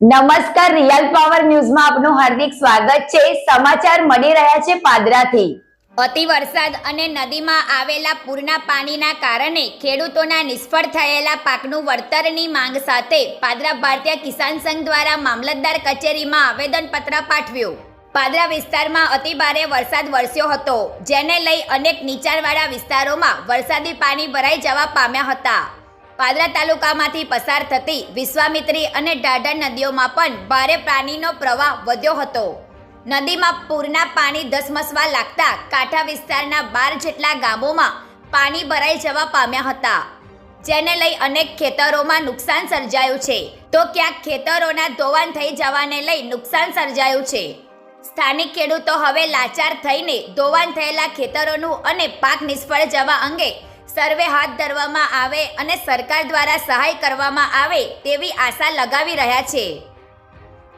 નમસ્કાર, real power ન્યૂઝમાં આપનું હાર્દિક સ્વાગત છે. સમાચાર મળી રહ્યા છે પાદરાથી. અતિ વરસાદ અને નદીમાં આવેલા પૂરના પાણીના કારણે ખેડૂતોના નિષ્ફળ થયેલા પાકનું વળતરની માંગ સાથે પાદરા ભારતીય કિસાન સંઘ દ્વારા મામલતદાર કચેરીમાં આવેદનપત્ર પાઠવ્યું. પાદરા વિસ્તારમાં અતિ ભારે વરસાદ વરસ્યો હતો, જેને લઈ અનેક નીચાણવાળા વિસ્તારોમાં વરસાદી પાણી ભરાઈ જવા પામ્યા હતા. પાદરા તાલુકામાંથી પસાર થતી વિશ્વામિત્રી અને ઢાઢર નદીઓમાં પણ ભારે પાણીનો પ્રવાહ વધ્યો હતો. નદીમાં પૂરના પાણી ધસમસવા લાગતા કાંઠા વિસ્તારના બાર જેટલા ગામોમાં પાણી ભરાઈ જવા પામ્યા હતા. જેને લઈ અનેક ખેતરોમાં નુકસાન સર્જાયું છે. તો ક્યાંક ખેતરોના ધોવાણ થઈ જવાને લઈ નુકસાન સર્જાયું છે. સ્થાનિક ખેડૂતો હવે લાચાર થઈને ધોવાણ થયેલા ખેતરોનું અને પાક નિષ્ફળ જવા અંગે સર્વે હાથ ધરવામાં આવે અને સરકાર દ્વારા સહાય કરવામાં આવે તેવી આશા લગાવી રહ્યા છે.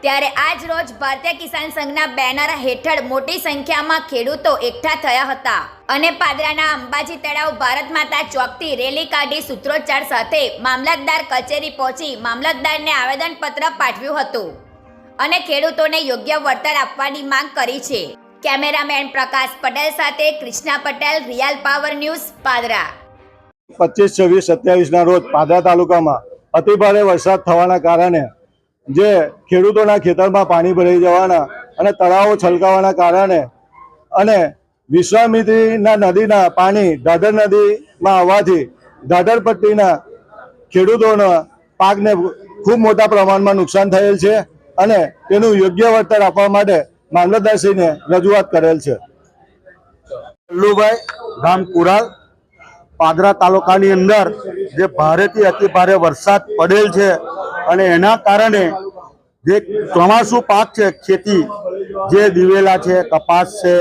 ત્યારે આજ રોજ ભારતીય કિસાન સંઘના બેનર હેઠળ મોટી સંખ્યામાં ખેડૂતો એકઠા થયા હતા. અને પાદરાના અંબાજી તળાવ ભારત માતા ચોકથી રેલી કાઢી સૂત્રોચ્ચાર સાથે મામલતદાર કચેરી પહોંચી મામલતદારને આવેદનપત્ર પાઠવ્યું હતું. અને ખેડૂતોને યોગ્ય વળતર આપવાની માંગ કરી છે. કેમેરામેન પ્રકાશ પટેલ સાથે Krishna Patel, real power news Padra. પચીસ, છવ્વીસ, સત્યાવીસના રોજ પાદરા તાલુકામાં અતિભારે વરસાદ થવાના કારણે જે ખેડૂતોના ખેતરમાં પાણી ભરાઈ જવાના અને તળાવો છલકાવાના કારણે અને વિશ્વામિત્રીના નદીના પાણી દાદર નદીમાં આવવાથી દાદર પટ્ટીના ખેડૂતોના પાકને ખૂબ મોટા પ્રમાણમાં નુકસાન થયેલ છે અને તેનું યોગ્ય વળતર આપવા માટે મામલતદારશ્રીને રજૂઆત કરેલ છે. કલ્લુભાઈ ગામ કુરાલ. પાદરા તાલુકાની અંદર જે ભારેથી અતિ ભારે વરસાદ પડેલ છે અને એના કારણે જે ચોમાસું પાક છે, ખેતી જે દિવેલા છે, કપાસ છે,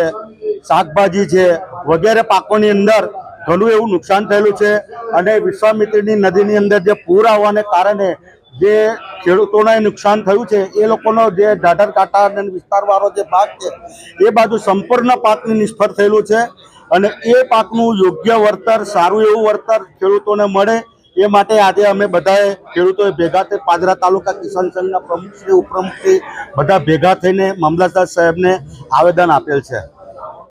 શાકભાજી છે, વગેરે પાકોની અંદર ઘણું એવું નુકસાન થયેલું છે અને વિશ્વામિત્રીની નદીની અંદર જે પૂર આવવાને કારણે જે ખેડૂતોને નુકસાન થયું છે, એ લોકોનો જે ઢાઢર કાંઠા અને વિસ્તારવાળો જે ભાગ છે, એ બાજુ સંપૂર્ણ પાકની નિષ્ફળ થયેલું છે. અને એ પાકનું યોગ્ય વળતર, સારું એવું વળતર ખેડૂતોને મળે, એ માટે આજે અમે બધાએ ખેડૂતોએ ભેગા થઈ પાદરા તાલુકા કિસાન સંઘના પ્રમુખશ્રી ઉપપ્રમુખશ્રી બધા ભેગા થઈને મામલતદાર સાહેબને આવેદન આપેલ છે.